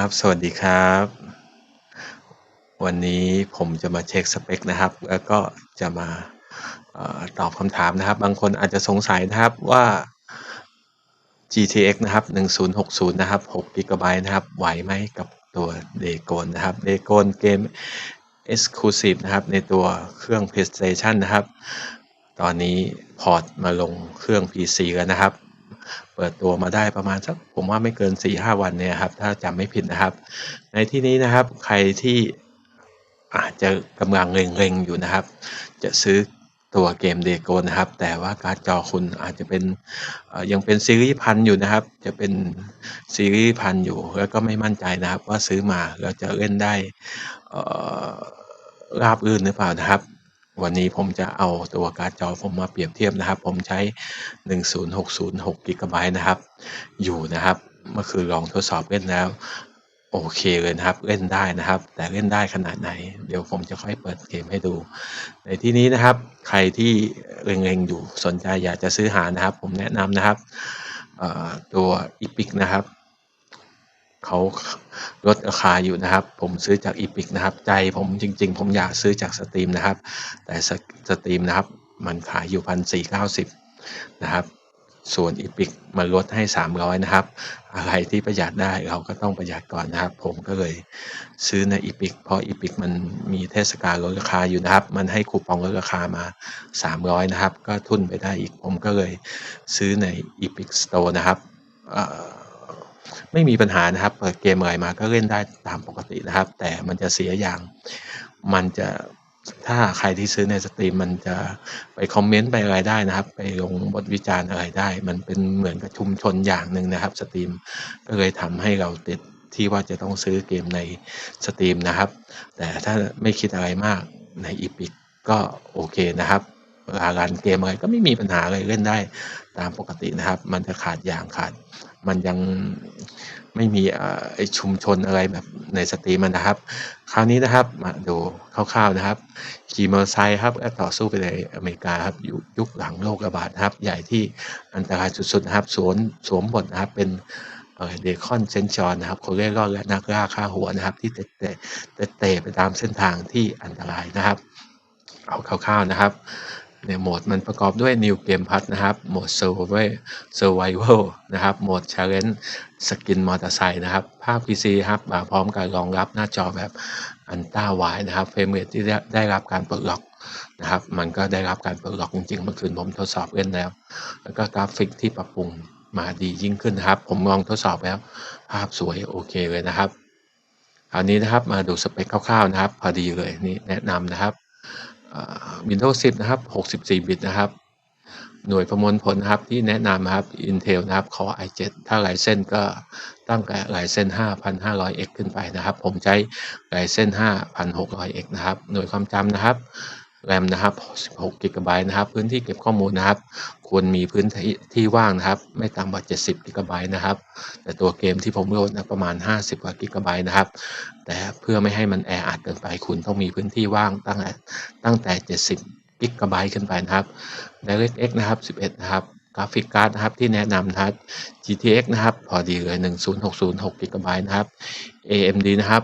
ครับ สวัสดีครับ วันนี้ผมจะมาเช็คสเปคนะครับ แล้วก็จะมาออตอบคำถามนะครับ บางคนอาจจะสงสัยนะครับว่า GTX นะครับ 1060 นะครับ6 GB นะครับ ไหวไหมกับตัว d a g o n นะครับ d a g o n เกม Exclusive นะครับ ในตัวเครื่อง PlayStation นะครับ ตอนนี้พอร์ตมาลงเครื่อง PC แล้วนะครับ เปิดตัวมาได้ประมาณสักผมว่าไม่เกิน 4-5 วันเนี่ยครับถ้าจำไม่ผิดนะครับ ในที่นี้นะครับใครที่อาจจะกำลังเล็งๆอยู่นะครับ จะซื้อตัวเกมเดโกนะครับ แต่ว่าการ์ดจอคุณอาจจะเป็นยังเป็นซีรีส์พันอยู่นะครับ จะเป็นซีรีส์พันอยู่แล้วก็ไม่มั่นใจนะครับ ว่าซื้อมาแล้วจะเล่นได้ราบรื่นหรือเปล่านะครับ วันนี้ผมจะเอาตัวการ์ดจอผมมาเปรียบเทียบนะครับ ผมใช้ 1060 6 GB นะครับ อยู่นะครับ เมื่อคืนลองทดสอบเล่นแล้ว โอเคเลยนะครับ เล่นได้นะครับ แต่เล่นได้ขนาดไหน เดี๋ยวผมจะค่อยเปิดเกมให้ดู ในที่นี้นะครับ ใครที่เล็งๆอยู่สนใจอยากจะซื้อหานะครับ ผมแนะนำนะครับตัวอีพิกนะครับ เขาลดราคาอยู่นะครับ ผมซื้อจากอีพิกนะครับ ใจผมจริง ๆ ผมอยากซื้อจากสตรีมนะครับ แต่สตรีมนะครับ มันขายอยู่พันสี่เก้าสิบนะครับส่วนอีพิกมันลดให้ 300 นะครับ อะไรที่ประหยัดได้เราก็ต้องประหยัดก่อนนะครับ ผมก็เลยซื้อในอีพิกเพราะอีพิกมันมีเทศกาลลดราคาอยู่นะครับ มันให้คูปองลดราคามา 300 นะครับ ก็ทุนไปได้อีกผมก็เลยซื้อในอีพิกสโตร์นะครับเอ่อ ไม่มีปัญหานะครับ เปิดเกมอะไรมาก็เล่นได้ตามปกตินะครับ แต่มันจะเสียอย่าง มันจะถ้าใครที่ซื้อในสตรีมมันจะไปคอมเมนต์ไปอะไรได้นะครับ ไปลงบทวิจารณ์อะไรได้ มันเป็นเหมือนกับชุมชนอย่างหนึ่งนะครับสตรีมก็เลยทำให้เราติดที่ว่าจะต้องซื้อเกมในสตรีมนะครับ แต่ถ้าไม่คิดอะไรมากในอีพิกก็โอเคนะครับ เวลารันเกมอะไรก็ไม่มีปัญหาอะไรเล่นได้ตามปกตินะครับ มันจะขาดอย่างขาด มันยังไม่มีไอชุมชนอะไรแบบในสตรีมอะนะครับ คราวนี้นะครับมาดูคร่าวๆนะครับขี่มอเตอร์ไซค์ครับและต่อสู้ไปในอเมริกาครับยุคยุคหลังโรคระบาดครับ ใหญ่ที่อันตรายสุดๆนะครับสวมสวมบทนะครับเป็นเดคอนเซนจอนนะครับคนเร่ร่อนและนักล่าฆ่าหัวนะครับ ที่เตะเตะเตะเตะไปตามเส้นทางที่อันตรายนะครับ เอาคร่าวๆนะครับ ในโหมดมันประกอบด้วย New Game Pass นะครับโหมด Survival Survival นะครับโหมด Challenge สกินมอเตอร์ไซค์นะครับภาพ PC ครับมาพร้อมการรองรับหน้าจอแบบอันต้าไวนะครับเฟรมเรทที่ได้ได้รับการปลดล็อกนะครับมันก็ได้รับการปลดล็อกจริงๆเมื่อคืนผมทดสอบเล่นแล้ว แล้วก็กราฟิกที่ปรับปรุงมาดียิ่งขึ้นนะครับ ผมลองทดสอบแล้ว ภาพสวยโอเคเลยนะครับคราวนี้นะครับมาดูสเปคคร่าวๆนะครับ พอดีเลยนี่แนะนำนะครับ Windows 10 นะครับ 64 บิตนะครับ หน่วยประมวลผลนะครับที่แนะนำนะครับ Intel นะครับ Core i7 ถ้าหลายเส้นก็ตั้งแต่ Ryzen 5,500X ขึ้นไปนะครับ ผมใช้ Ryzen 5,600X นะครับ หน่วยความจำนะครับ RAM นะครับ16 GB นะครับ พื้นที่เก็บข้อมูลนะครับ ควรมีพื้นที่ที่ว่างนะครับ ไม่ต่ำกว่า 70 GB นะครับ แต่ตัวเกมที่ผมโหลดนะประมาณ 50 กว่า GB นะครับ แต่เพื่อไม่ให้มันแออัดเกินไป คุณต้องมีพื้นที่ว่างตั้งแต่ตั้งแต่ 70กิกะไบต์ขึ้นไปนะครับ DirectX นะครับ 11 นะครับกราฟิกการ์ดนะครับที่แนะนำนะครับ GTX นะครับ พอดีเลย 1060 6กิกะไบต์นะครับ AMD นะครับ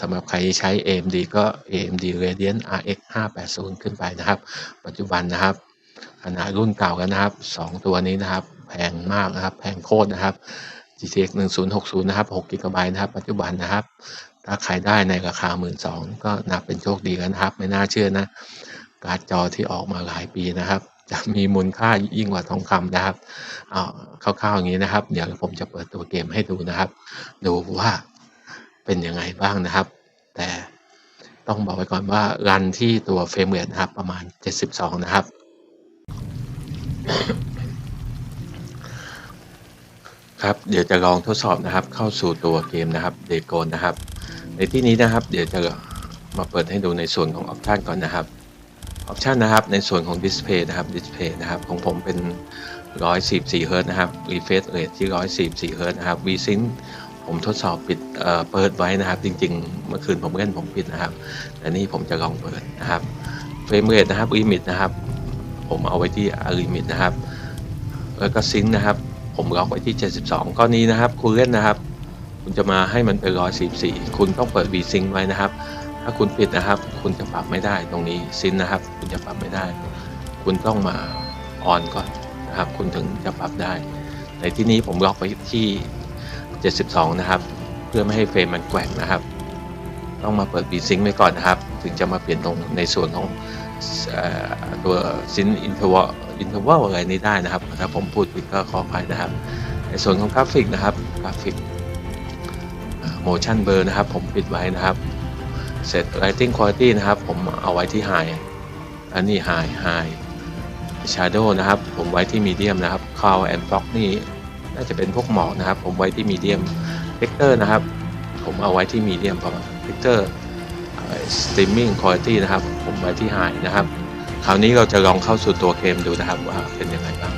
สำหรับใครใช้ AMD ก็ AMD Radeon RX 580 ขึ้นไปนะครับ ปัจจุบันนะครับ ขนาดรุ่นเก่ากันนะครับ 2 ตัวนี้นะครับ แพงมากนะครับ แพงโคตรนะครับ GTX 1060 นะครับ6กิกะไบต์นะครับ ปัจจุบันนะครับ ถ้าขายได้ในราคา 1 2ื่นก็นับเป็นโชคดีแล้วนะครับ ไม่น่าเชื่อนะ การ์ดจอที่ออกมาหลายปีนะครับจะมีมูลค่ายิ่งกว่าทองคำนะครับ เอาคร่าวๆอย่างนี้นะครับ เดี๋ยวผมจะเปิดตัวเกมให้ดูนะครับ ดูว่า เป็นยังไงบ้างนะครับ แต่ต้องบอกไว้ก่อนว่ารันที่ตัวเฟรมเรทนะครับประมาณ 72 นะครับ ครับเดี๋ยวจะลองทดสอบนะครับ เข้าสู่ตัวเกมนะครับเดโกนนะครับ ในที่นี้นะครับ เดี๋ยวจะมาเปิดให้ดูในส่วนของออปชันก่อนนะครับออปชันนะครับในส่วนของดิสเพย์นะครับดิสเพย์นะครับของผมเป็น 144เฮิร์ตนะครับ refresh rate ที่ 144เฮิร์ตนะครับ VSync ผมทดสอบปิดเเปิดไว้นะครับ จริง ๆ เมื่อคืนผมเล่นผมปิดนะครับ แต่นี่ผมจะลองเปิดนะครับเฟรมเรทนะครับ limit นะครับ ผมเอาไว้ที่ limit นะครับ แล้วก็ซิงนะครับ ผมล็อกไว้ที่ 72กรณีนะครับคุณเล่นนะครับ คุณจะมาให้มันเป็น144 คุณต้องเปิด VSync ไว้นะครับ ถ้าคุณปิดนะครับ คุณจะปรับไม่ได้ตรงนี้ซินนะครับ คุณจะปรับไม่ได้ คุณต้องมาออนก่อนนะครับ คุณถึงจะปรับได้ในที่นี้ผมล็อกไว้ที่ 72 นะครับ เพื่อไม่ให้เฟรมมันแกว่งนะครับ ต้องมาเปิด VSync ไว้ก่อนนะครับ ถึงจะมาเปลี่ยนตรงในส่วนของตัวซินอินเทอร์วลอินเทอร์วลอะไรนี้ได้นะครับถ้าผมพูดผิดก็ขออภัยนะครับ ในส่วนของกราฟิกนะครับกราฟิก motion blur นะครับ ผมปิดไว้นะครับเสร็จ lighting quality นะครับ ผมเอาไว้ที่ high อันนี้ high high shadow นะครับ ผมไว้ที่ medium นะครับ cloud and fog นี่ น่าจะเป็นพวกหมอกนะครับ ผมไว้ที่มีเดียมเวกเตอร์นะครับ ผมเอาไว้ที่ medium ประมาณ vector เอ่อ streaming quality นะครับ ผมไว้ที่ไฮนะครับ คราวนี้เราจะลองเข้าสู่ตัวเกมดูนะครับว่าเป็นยังไงบ้าง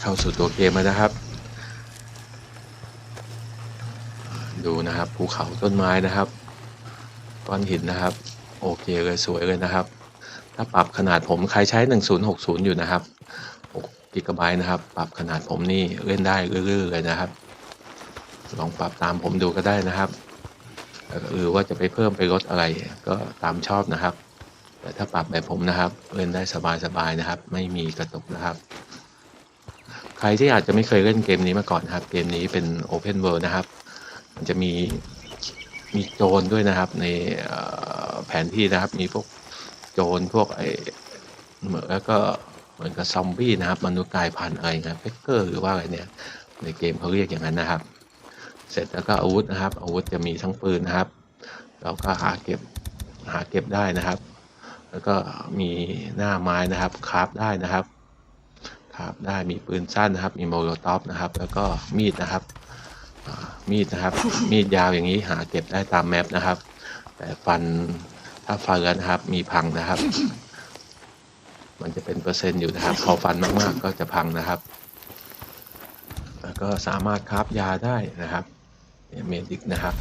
เข้าสู่ตัวเกมแล้วนะครับ ดูนะครับภูเขาต้นไม้นะครับก้อนหินนะครับ โอเคเลยสวยเลยนะครับ ถ้าปรับขนาดผมใครใช้ 1060 อยู่นะครับ6กิกะไบต์นะครับ ปรับขนาดผมนี่เล่นได้เรื่อยๆเลยนะครับ ลองปรับตามผมดูก็ได้นะครับหรือว่าจะไปเพิ่มไปลดอะไรก็ตามชอบนะครับ แต่ถ้าปรับแบบผมนะครับเล่นได้สบายๆนะครับ ไม่มีกระตุกนะครับ ใครที่อาจจะไม่เคยเล่นเกมนี้มาก่อนครับ เกมนี้เป็น Open World นะครับ มันจะมีมีโจรด้วยนะครับ ในแผนที่นะครับ มีพวกโจรพวกไอเหมือนแล้วก็เหมือนกับซอมบี้นะครับ มนุษย์กายพันธุ์อะไรนะเฟกเกอร์หรือว่าอะไรเนี่ย ในเกมเขาเรียกอย่างนั้นนะครับ เสร็จแล้วก็อาวุธนะครับ อาวุธจะมีทั้งปืนนะครับ เราก็หาเก็บหาเก็บได้นะครับ แล้วก็มีหน้าไม้นะครับคราฟได้นะครับ ครับได้มีปืนสั้นนะครับ มีโมโลท็อปนะครับ แล้วก็มีดนะครับมีดนะครับ มีดยาวอย่างนี้หาเก็บได้ตามแมปนะครับ แต่ฟันถ้าฟันแล้วนะครับ มีพังนะครับ มันจะเป็นเปอร์เซ็นต์อยู่นะครับ พอฟันมากๆก็จะพังนะครับ แล้วก็สามารถคราฟยาได้นะครับเมดิกนะครับ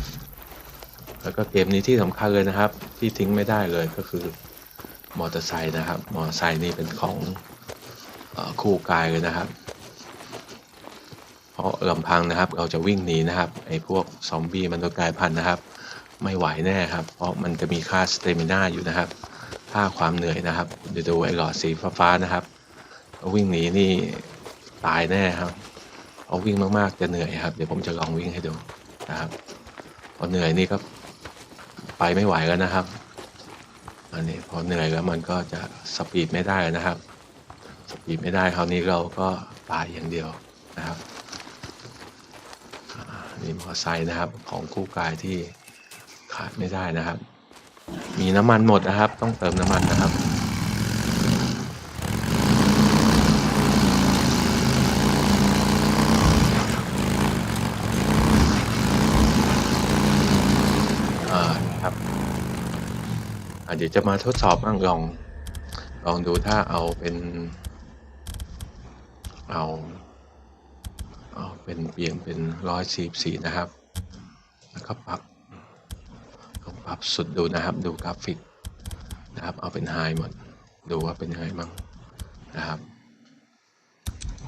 แล้วก็เกมนี้ที่สำคัญเลยนะครับ ที่ทิ้งไม่ได้เลยก็คือมอเตอร์ไซค์นะครับ มอเตอร์ไซค์นี่เป็นของ คู่กายเลยนะครับ เพราะลำพังนะครับ เราจะวิ่งหนีนะครับไอ้พวกซอมบี้มนุษย์กลายพันธุ์นะครับ ไม่ไหวแน่ครับ เพราะมันจะมีค่าสเตมิน่าอยู่นะครับ ค่าความเหนื่อยนะครับเดี๋ยวดูไอ้หลอดสีฟ้าๆนะครับ วิ่งหนีนี่ตายแน่ครับเพราวิ่งมากๆจะเหนื่อยครับ เดี๋ยวผมจะลองวิ่งให้ดูนะครับพอเหนื่อยนี่ก็ไปไม่ไหวแล้วนะครับอันนี้พอเหนื่อยแล้วมันก็จะสปีดไม่ได้นะครับ สปีดไม่ได้คราวนี้เราก็ตายอย่างเดียวนะครับนี่มอเตอร์ไซค์นะครับของคู่กายที่ขาดไม่ได้นะครับ มีน้ำมันหมดนะครับ ต้องเติมน้ำมันนะครับอ่าครับอาเดี๋ยวจะมาทดสอบบ้างลองลองดูถ้าเอาเป็น เอาเอาเป็นเปลี่ยนเป็นร้อยสี่สี่นะครับ แล้วก็ปรับลองปรับสุดดูนะครับ ดูกราฟิกนะครับ เอาเป็นไฮหมด ดูว่าเป็นยังไงบ้างนะครับ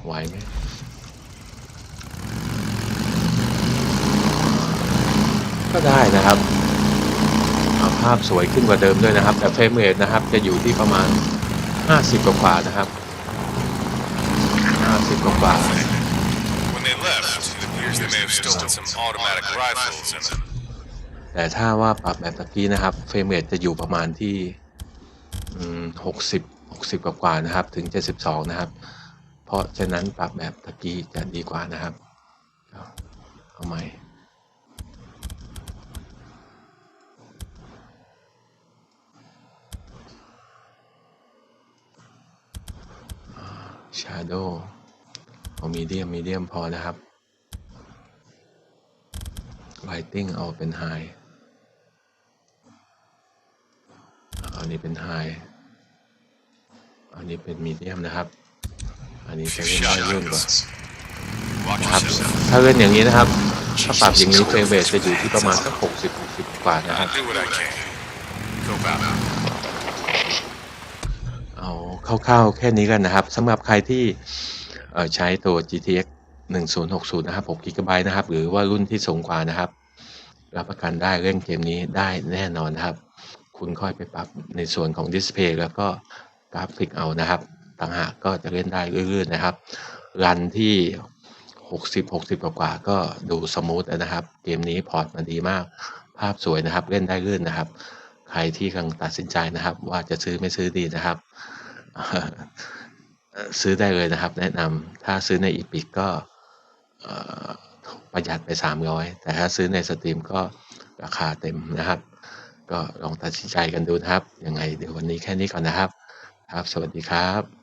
ไหวไหมก็ได้นะครับเอาภาพสวยขึ้นกว่าเดิมด้วยนะครับ แต่เฟรมเรทนะครับจะอยู่ที่ประมาณ 50 กว่านะครับ 50กว่า When they left, it appears they may have stolen some automatic rifles and ๆแต่ถ้าว่าปรับแบบตะกี้นะครับ เฟรมเรทจะอยู่ประมาณที่อืม60 60กว่าๆนะครับ ถึง72นะครับ เพราะฉะนั้นปรับแบบตะกี้จะดีกว่านะครับ เอาเอาใหม่ Shadow เอามีเดียมมีเดียมพอนะครับ Lighting เอาเป็น High เอาอันนี้เป็น High อันนี้เป็นมีเดียมนะครับ อันนี้ A จะ few เล่นได้ shot ลื่นกว่า guns. Watch นะครับ yourself. ถ้าเล่นอย่างนี้นะครับ ถ้าปรับอย่างนี้เฟรมเรทจะอยู่ที่ประมาณสักหกสิบหกสิบกว่านะครับ I'll do what I can. Cope out. เอาคร่าวๆแค่นี้กันนะครับสำหรับใครที่เอ่อ ใช้ตัว GTX 1060 นะครับ6 GB นะครับ หรือว่ารุ่นที่สูงกว่านะครับ รับประกันได้เล่นเกมนี้ได้แน่นอนนะครับ คุณค่อยไปปรับในส่วนของดิสเพย์แล้วก็กราฟิกเอานะครับต่างหากก็จะเล่นได้เรื่อยๆนะครับ รันที่ 60 60 กว่าก็ดูสมูทนะครับ เกมนี้พอร์ตมาดีมาก ภาพสวยนะครับ เล่นได้ลื่นนะครับ ใครที่กำลังตัดสินใจนะครับ ว่าจะซื้อไม่ซื้อดีนะครับ ซื้อได้เลยนะครับ แนะนำถ้าซื้อในอีพิกก็ประหยัดไป 300 แต่ถ้าซื้อในสตรีมก็ราคาเต็มนะครับ ก็ลองตัดสินใจกันดูนะครับ ยังไงเดี๋ยววันนี้แค่นี้ก่อนนะครับ ครับ สวัสดีครับ